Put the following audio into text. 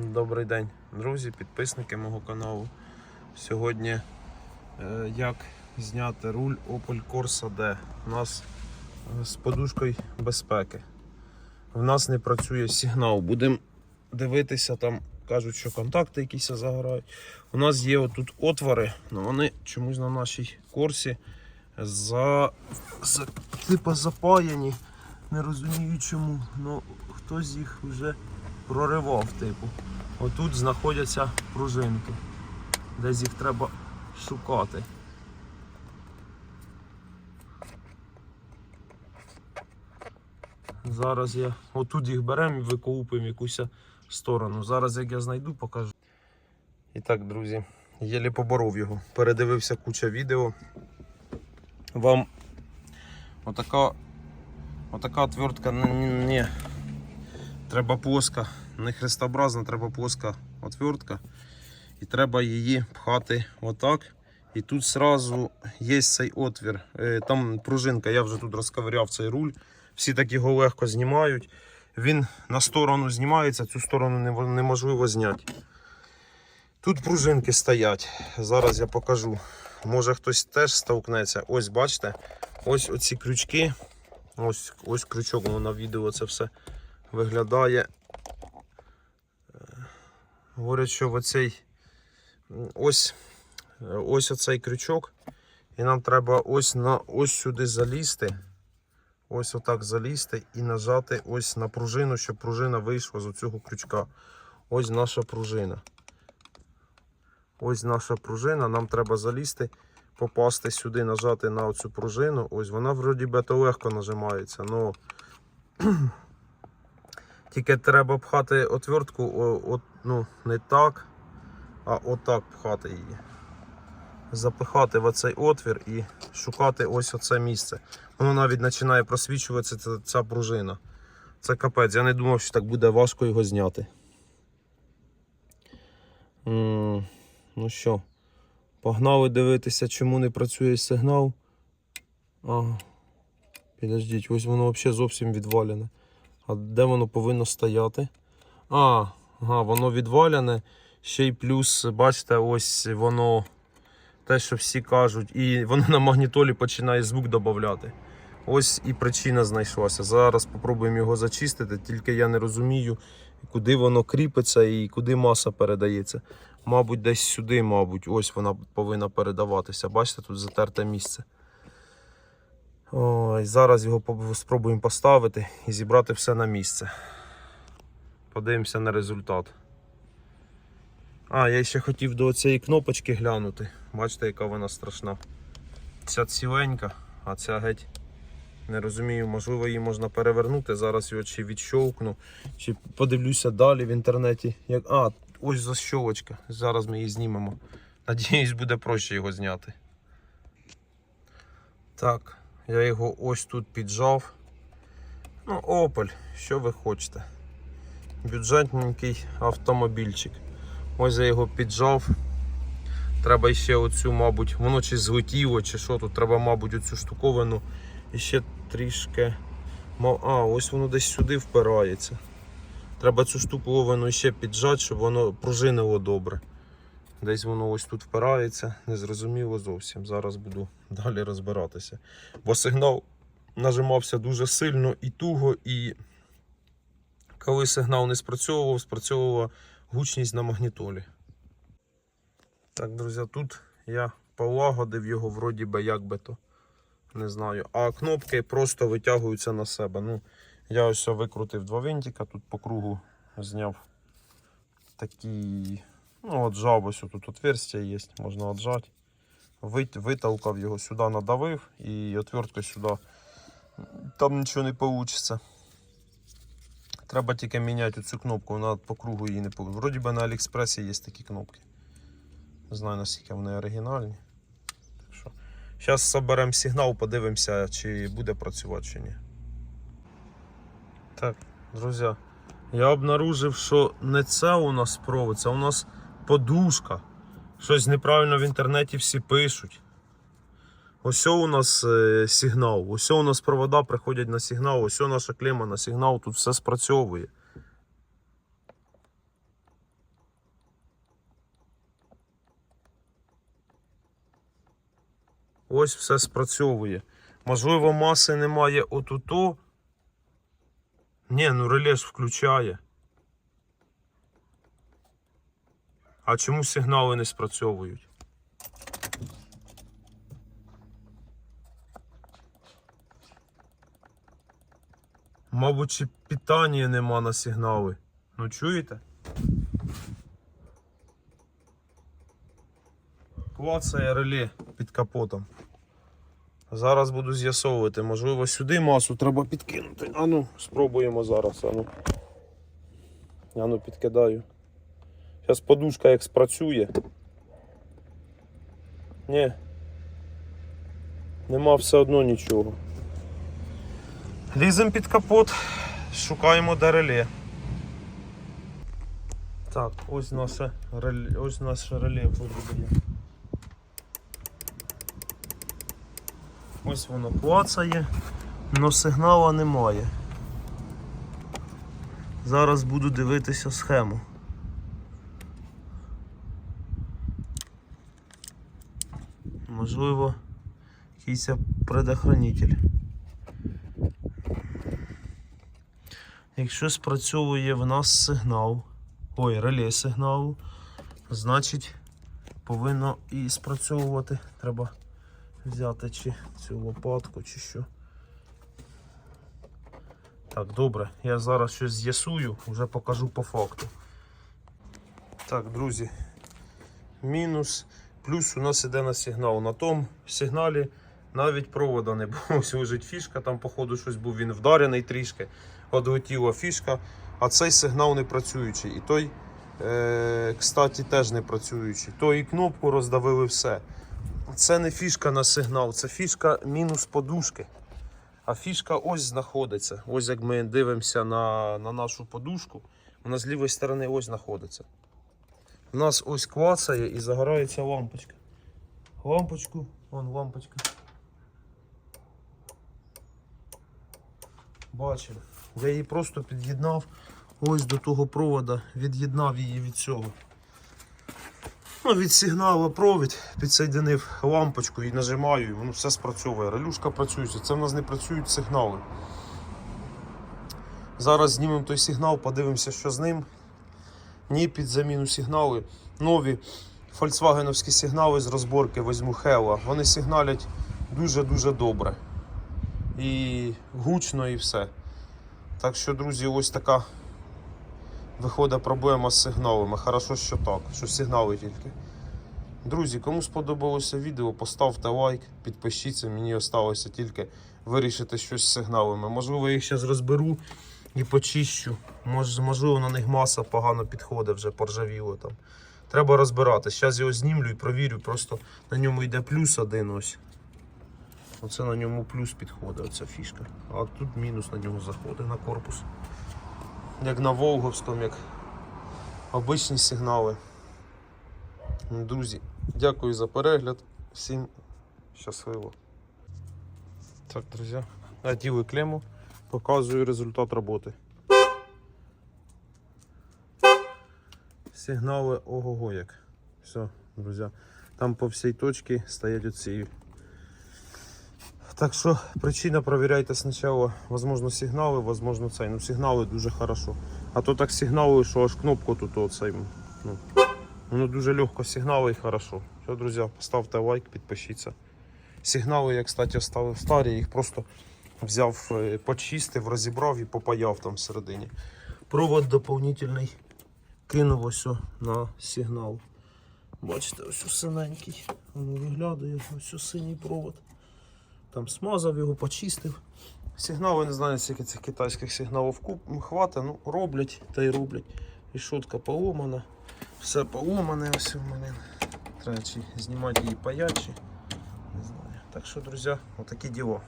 Добрий день, друзі, підписники мого каналу. Сьогодні е, як зняти руль Opel Corsa D. У нас е, з подушкою безпеки. В нас не працює сигнал. Будемо дивитися, там кажуть, що контакти якісь загорають. У нас є отут отвори, але вони чомусь на нашій корсі за, за, типа запаяні. Не розумію чому. Ну, хтось їх вже проривав, типу. Отут знаходяться пружинки. Десь їх треба шукати. Зараз я отут їх беремо і викоупимо якусь сторону. Зараз як я знайду, покажу. І так, друзі, єлі поборов його. Передивився куча відео. Вам отака, отвертка не. Треба плоска, не хрестообразна, треба плоска отвертка. І треба її пхати отак. І тут сразу є цей отвір. Е, Там пружинка, я вже тут розковиряв цей руль. Всі так його легко знімають. Він на сторону знімається, цю сторону неможливо зняти. Тут пружинки стоять. Зараз я покажу. Може хтось теж стовкнеться. Ось бачите, ось оці крючки. Ось, ось крючок, воно на відео це все виглядає. Е, Говорять, що оцей ось, ось оцей крючок. І нам треба ось на ось сюди залізти. Ось отак залізти і нажати ось на пружину, щоб пружина вийшла з цього крючка. Ось наша пружина. Ось наша пружина. Нам треба залізти, попасти сюди, нажати на оцю пружину. Ось вона вроді би то легко нажимається. но тільки треба пхати отвертку о, от, ну, не так, а отак пхати її. Запихати в оцей отвір і шукати ось оце місце. Воно навіть починає просвічуватися ця, ця пружина. Це капець. Я не думав, що так буде важко його зняти. М, Ну що, погнали дивитися, чому не працює сигнал. Ага. Підождіть, ось воно взагалі зовсім відвалене. А де воно повинно стояти? А, ага, воно відваляне. Ще й плюс, бачите, ось воно те, що всі кажуть, і воно на магнітолі починає звук додати. Ось і причина знайшлася. Зараз спробуємо його зачистити, тільки я не розумію, куди воно кріпиться і куди маса передається. Мабуть, десь сюди, мабуть, ось вона повинна передаватися. Бачите, тут затерте місце. Ой, зараз його спробуємо поставити і зібрати все на місце. Подивимося на результат. А, я ще хотів до цієї кнопочки глянути. Бачите, яка вона страшна. Ця ціленька, а ця геть. Не розумію, можливо, її можна перевернути. Зараз його чи відщовкну, чи подивлюся далі в інтернеті. Як... А, ось защолочка. Зараз ми її знімемо. Надіюсь, буде проще його зняти. Так, я його ось тут піджав. Ну, Opel, що ви хочете? Бюджетненький автомобільчик. Ось я його піджав. Треба ще оцю, мабуть, воно чи злетіло, чи що тут. Треба, мабуть, оцю штуковину ще трішки. А, ось воно десь сюди впирається. Треба цю штуковину ще піджати, щоб воно пружинило добре. Десь воно ось тут впирається, незрозуміло зовсім. Зараз буду далі розбиратися. Бо сигнал нажимався дуже сильно і туго, і коли сигнал не спрацьовував, спрацьовувала гучність на магнітолі. Так, друзі, тут я полагодив його вроді би як би то. Не знаю. А кнопки просто витягуються на себе. Ну, я ось викрутив два винтика, тут по кругу зняв такі. Ну, отжав ось тут отверстя є, можна отжати. Вит, витолкав його сюди, надавив і отверткою сюди. Там нічого не вийде. Треба тільки міняти цю кнопку, вона по кругу її не вийде. Вроді би на Аліекспресі є такі кнопки. Не знаю наскільки вони оригінальні. Так що, Зараз соберемо сигнал, подивимося, чи буде працювати чи ні. Так, друзі, я обнаружив, що не це у нас провод, це у нас подушка. Щось неправильно в інтернеті всі пишуть. Ось у нас е, сигнал, ось у нас провода приходять на сигнал, ось наша клема на сигнал, тут все спрацьовує. Ось все спрацьовує. Можливо, маси немає отуту. Ні, ну реле ж включає. А чому сигнали не спрацьовують? Мабуть, чи питання нема на сигнали. Ну чуєте? Клацає реле під капотом. Зараз буду з'ясовувати. Можливо, сюди масу треба підкинути. Ану, спробуємо зараз. Ану. Ану, підкидаю. Зараз подушка як спрацює. Ні. Нема все одно нічого. Ліземо під капот, шукаємо де реле. Так, ось наше реле, ось наше реле виглядає. Ось воно клацає, але сигнала немає. Зараз буду дивитися схему. Можливо, якийсь предохранитель. Якщо спрацьовує в нас сигнал, ой, реле сигналу, значить повинно і спрацьовувати. Треба взяти чи цю лопатку, чи що. Так, добре, я зараз щось з'ясую, вже покажу по факту. Так, друзі, мінус, плюс у нас іде на сигнал. На тому сигналі навіть провода не було. Ось лежить фішка, там, походу, щось був він вдарений трішки, одлетіла фішка, а цей сигнал не працюючий. І той, е, кстати, теж не працюючий. То і кнопку роздавили все. Це не фішка на сигнал, це фішка мінус подушки. А фішка ось знаходиться. Ось як ми дивимося на, на нашу подушку, вона з лівої сторони ось знаходиться. У нас ось клацає і загорається лампочка. Лампочку, вон лампочка. Бачимо. Я її просто під'єднав ось до того провода, від'єднав її від цього. Ну, від сигналу провід підсоєдинив лампочку і нажимаю, і воно все спрацьовує. Релюшка працює. Це в нас не працюють сигнали. Зараз знімемо той сигнал, подивимося, що з ним. Ні, під заміну сигнали. Нові фольксвагеновські сигнали з розборки візьму Хела. Вони сигналять дуже-дуже добре. І гучно, і все. Так що, друзі, ось така виходить проблема з сигналами. Хорошо, що так, що сигнали тільки. Друзі, кому сподобалося відео, поставте лайк, підпишіться. Мені залишилося тільки вирішити щось з сигналами. Можливо, я їх зараз розберу і почищу. Мож, можливо, на них маса погано підходить, вже поржавіло там. Треба розбиратись. Зараз його знімлю і провірю. Просто на ньому йде плюс один ось. Оце на ньому плюс підходить, оця фішка. А тут мінус на нього заходить на корпус. Як на Волговському, як обичні сигнали. Друзі, дякую за перегляд. Всім щасливо. Так, друзі, оділи клему, показую результат роботи. Сигнали ого-го як. Все, друзі. Там по всій точці стоять оці. Так що причина провіряйте спочатку, возможно, сигнали, возможно, цей. Ну, сигнали дуже хорошо. А то так сигнали, що аж кнопку тут оцей. Ну, воно дуже легко сигнали і хорошо. Все, друзі, поставте лайк, підпишіться. Сигнали я, кстати, старі, їх просто взяв, е, почистив, розібрав і попаяв там всередині. Провод доповнительний кинув ось на сигнал. Бачите, ось синенький. Воно виглядає, ось синій провод. Там смазав його, почистив. Сигнали, не знаю, скільки цих китайських сигналів хватить, ну роблять та й роблять. Рішотка поломана, все поломане ось у мене. Треба знімати її паячі. Не знаю. Так що, друзі, отакі діло.